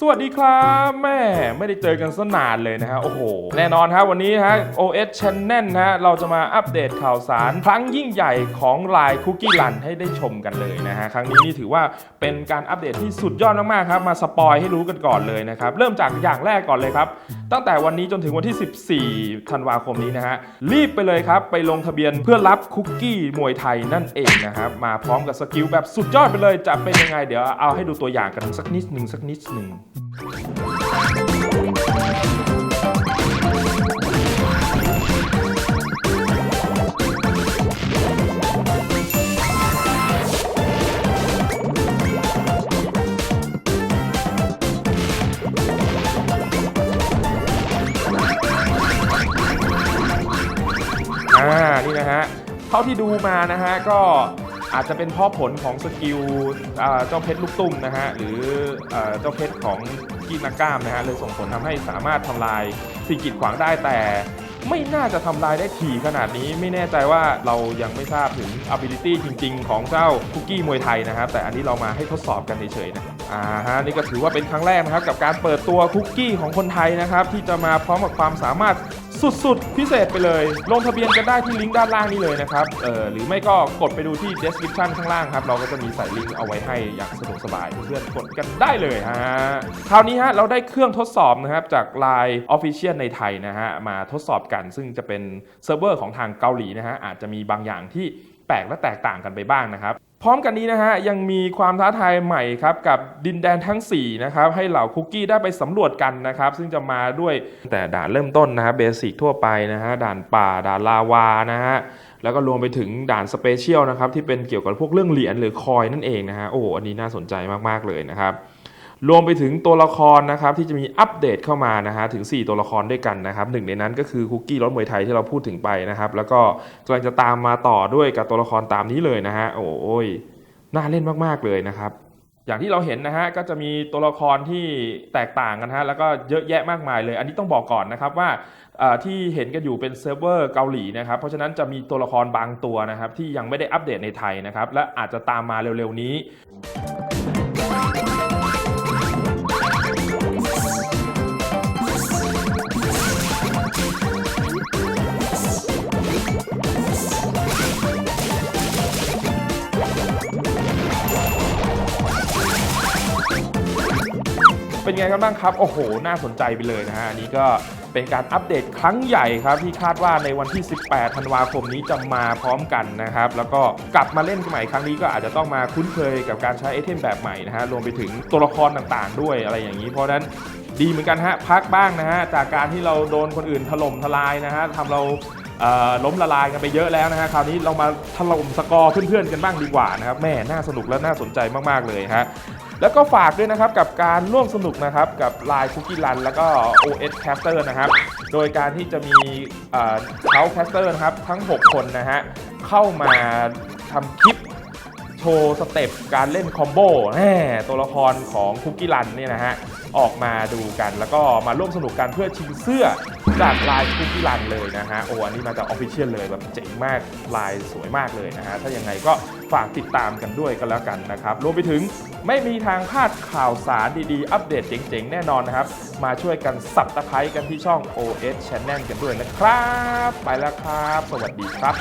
สวัสดีครับแม่ไม่ได้เจอกันสนานเลยนะฮะโอ้โห แน่นอนครับวันนี้ฮะ OS Channel นะฮะเราจะมาอัปเดตข่าวสาร ครั้งยิ่งใหญ่ของ Line Cookie Run ให้ได้ชมกันเลยนะฮะ ครั้งนี้นี่ถือว่าเป็นการอัปเดตที่สุดยอดมากๆครับ มาสปอยให้รู้กันก่อนเลยนะครับ เริ่มจากอย่างแรกก่อนเลยครับ ตั้งแต่วันนี้จนถึงวันที่ 14ธันวาคมนี้นะฮะรีบไปเลยครับไปลงทะเบียนเพื่อรับคุกกี้มวยไทยนั่นเองนะครับมาพร้อมกับสกิลแบบสุดยอดไปเลยจะเป็นยังไงเดี๋ยวเอาให้ดูตัวอย่างกันสักนิดหนึ่งสักนิดหนึ่งอ่านี่นะฮะ เท่าที่ดูมานะฮะก็ อาจจะเป็นพ่อผลของสกิลเจ้าเพชรลูกตุ้มนะฮะหรือเจ้าเพชรของกีนักกล้ามนะฮะเลยส่งผลทำให้สามารถทำลายสิ่งกีดขวางได้แต่ไม่น่าจะทำลายได้ถี่ขนาดนี้ไม่แน่ใจว่าเรายังไม่ทราบถึง ability จริง ๆ ของเจ้าคุกกี้มวยไทยนะครับ แต่อันนี้เรามาให้ทดสอบกันเฉยๆนะอ่าฮะนี่ก็ถือว่าเป็นครั้งแรกนะครับ กับการเปิดตัวคุกกี้ของคนไทยนะครับ ที่จะมาพร้อมกับความสามารถสุดๆ พิเศษไปเลย ลงทะเบียนกันได้ที่ลิงก์ด้านล่างนี้เลยนะครับเออหรือไม่ก็กดไปดูที่ description ข้างล่างครับ เราก็จะมีใส่ลิงก์เอาไว้ให้อย่างสะดวกสบายเพื่อนๆกดกันได้เลยฮะคราวนี้ฮะเราได้เครื่องทดสอบนะครับจาก Line Official ในไทยนะฮะมาทดสอบกัน ซึ่งจะเป็นเซิร์ฟเวอร์ของทางเกาหลีนะฮะอาจจะมีบางอย่างที่แปลกและแตกต่างกันไปบ้างนะครับ พร้อมกันนี้นะฮะยังมีความท้าทายใหม่ครับกับดินแดนทั้ง4นะครับให้เหล่าคุกกี้ได้ไปสำรวจกันนะครับซึ่งจะมาด้วยแต่ด่านเริ่มต้นนะฮะเบสิกทั่วไปนะฮะด่านป่าด่านลาวานะฮะแล้วก็รวมไปถึงด่านสเปเชียลนะครับที่เป็นเกี่ยวกับพวกเรื่องเหรียญหรือคอยนั่นเองนะฮะโอ้อันนี้น่าสนใจมากๆเลยนะครับ รวมไปถึงตัวละครนะครับที่จะมีอัปเดตเข้ามานะฮะถึง 4 ตัวละครด้วยกันนะครับหนึ่งในนั้นก็คือคุกกี้รถมวยไทยที่เราพูดถึงไปนะครับแล้วก็กำลังจะตามมาต่อด้วยกับตัวละครตามนี้เลยนะฮะโอ้ยน่าเล่นมากๆเลยนะครับอย่างที่เราเห็นนะฮะก็จะมีตัวละครที่แตกต่างกันฮะแล้วก็เยอะแยะมากมายเลย อันนี้ต้องบอกก่อนนะครับว่าที่เห็นกันอยู่เป็นเซิร์ฟเวอร์เกาหลีนะครับเพราะฉะนั้นจะมีตัวละครบางตัวนะครับที่ยังไม่ได้อัปเดตในไทยนะครับและอาจจะตามมาเร็วๆนี้ เป็นไงกันบ้างครับ โอ้โห น่าสนใจไปเลยนะฮะ อันนี้ก็เป็นการอัปเดตครั้งใหญ่ครับ ที่คาดว่าในวันที่ 18 ธันวาคมนี้จะมาพร้อมกันนะครับ แล้วก็กลับมาเล่นใหม่ครั้งนี้ก็อาจจะต้องมาคุ้นเคยกับการใช้ไอเทมแบบใหม่นะฮะ รวมไปถึงตัวละครต่างๆ ด้วยอะไรอย่างนี้ เพราะนั้นดีเหมือนกันฮะ พักบ้างนะฮะ จากการที่เราโดนคนอื่นถล่มทลายนะฮะทำเราล้มละลายกันไปเยอะแล้วนะฮะคราวนี้เรามาถล่มสกอร์เพื่อนๆกันบ้างดีกว่านะครับแม่น่าสนุกและน่าสนใจมากๆเลยฮะ แล้วก็ฝากด้วยนะครับกับการร่วมสนุกนะครับกับ Line Cookie Run แล้วก็ OS Caster นะครับ โดยการที่จะมีเขาแคสเตอร์นะครับทั้ง 6 คนนะฮะเข้ามาทำคลิปโชว์สเต็ปการเล่นคอมโบแหตัวละครของคุกกี้รันเนี่ยนะฮะ ออกมาดูกัน แล้วก็มาร่วมสนุกกันเพื่อชิงเสื้อจากลายคุกกี้รันเลยนะฮะโอ้อันนี้มาจากออฟฟิเชียลเลยแบบเจ๋งมากลายสวยมากเลยนะฮะถ้ายังไงก็ฝากติดตามกันด้วยกันแล้วกันนะครับรวมไปถึงไม่มีทางพลาดข่าวสารดีๆ อัปเดตเจ๋งๆ แน่นอนนะครับ มาช่วยกันสับตะไคร้กันที่ช่อง OS Channel กันด้วยนะครับ ไปแล้วครับ สวัสดีครับ